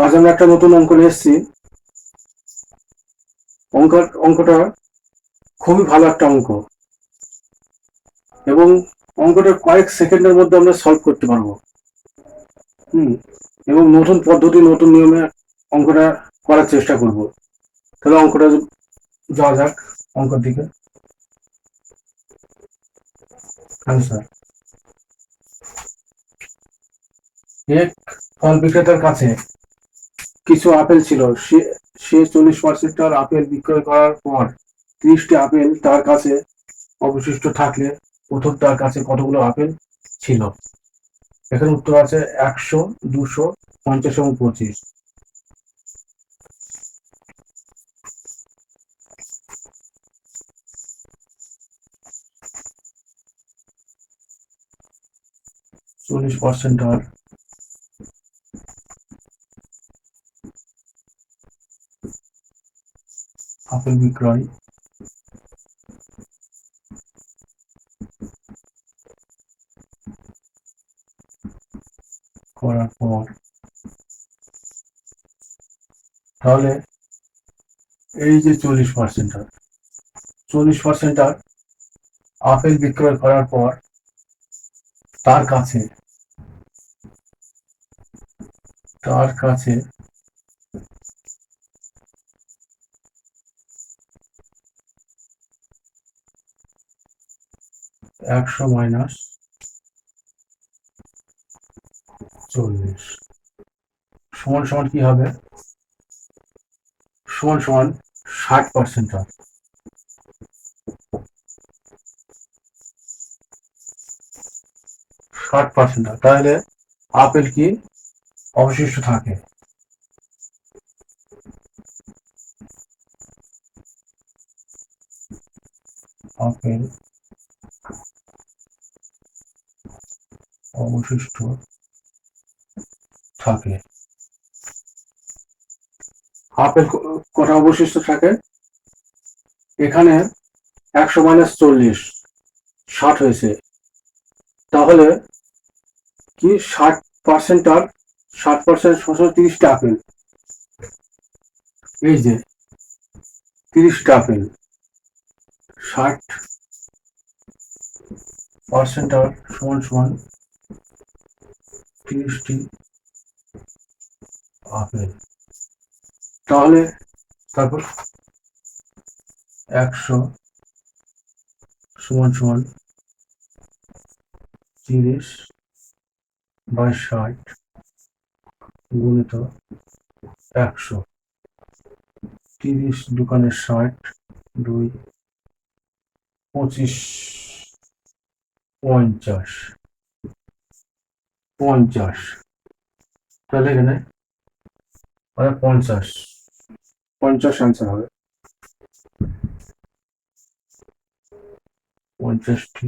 আজ আমরা একটা নতুন অঙ্ক নিয়ে এসেছি। অঙ্ক, অঙ্কটা খুবই ভালো একটা অঙ্ক। এবং অঙ্কটা কয়েক সেকেন্ডের মধ্যে আমরা সলভ করতে পারব। হুম, এবং নতুন পদ্ধতি, নতুন নিয়মে অঙ্কটা করার চেষ্টা করব। তাহলে অঙ্কটা যাওয়া যাক, অঙ্কের দিকে। আনসার এক ফল বিক্রেতার কাছে কিছু আপেল ছিল। সে চল্লিশ পার্সেন্টার আপেল বিক্রয় করার পর ত্রিশটি আপেল তার কাছে অবশিষ্ট থাকলে প্রথম তার কাছে কতগুলো আপেল ছিল? এখানে উত্তর আছে একশো, দুশো, পঞ্চাশ এবং পঁচিশ। চল্লিশ পার্সেন্ট আর আপেল বিক্রয়। করার পর। তাহলে এই যে চল্লিশ পার্সেন্ট আর। চল্লিশ পার্সেন্ট আর আপেল বিক্রয় করার পর তার কাছে তার কাছে একশো মাইনাস চল্লিশ। সমান সমান কি হবে? সমান সমান ষাট পার্সেন্ট হবে। ষাট পার্সেন্ট তাহলে আপেল কি? অবশিষ্ট থাকে। আপেল অবশিষ্ট থাকে। ক- কটা অবশিষ্ট থাকে? এখানে একশো মাইনাস চল্লিশ, ষাট হয়েছে। তাহলে কি ষাট পার্সেন্ট আর ষাট পার্সেন্ট ছশো তিরিশটা আপেল এই যে তিরিশটা আপেল ষাট পার্সেন্ট আর সমান সমান তিরিশটি আপেল তাহলে তারপর একশো সমান সমান তিরিশ বাই ষাট গুণিত একশো। তিরিশ দোকানে ষাট, দুই পঁচিশ, পঞ্চাশ। পঞ্চাশ। তাহলে এখানে? মানে পঞ্চাশ। পঞ্চাশ আনসার হবে। পঞ্চাশটি